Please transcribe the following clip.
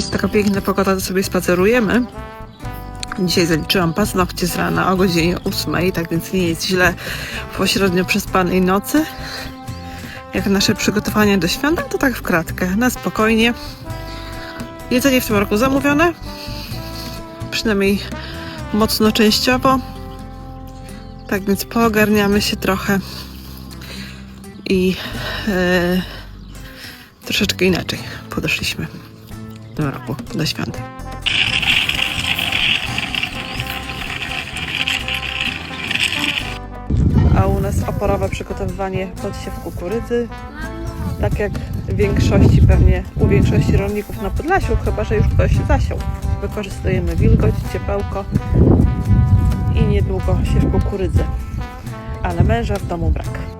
Jest taka piękna pogoda, to sobie spacerujemy. Dzisiaj zaliczyłam paznokcie z rana o godzinie 8, tak więc nie jest źle pośrednio przespanej nocy. Jak nasze przygotowania do świąt, to tak w kratkę, na spokojnie. Jedzenie w tym roku zamówione, przynajmniej mocno częściowo. Tak więc poogarniamy się trochę i e, troszeczkę inaczej podeszliśmy tym roku do świąt. A u nas oporowe przygotowywanie podsiew kukurydzy. Tak jak w większości pewnie u większości rolników na Podlasiu, chyba że już ktoś zasiął. Wykorzystujemy wilgoć, ciepełko i niedługo siew kukurydzy. Ale męża w domu brak.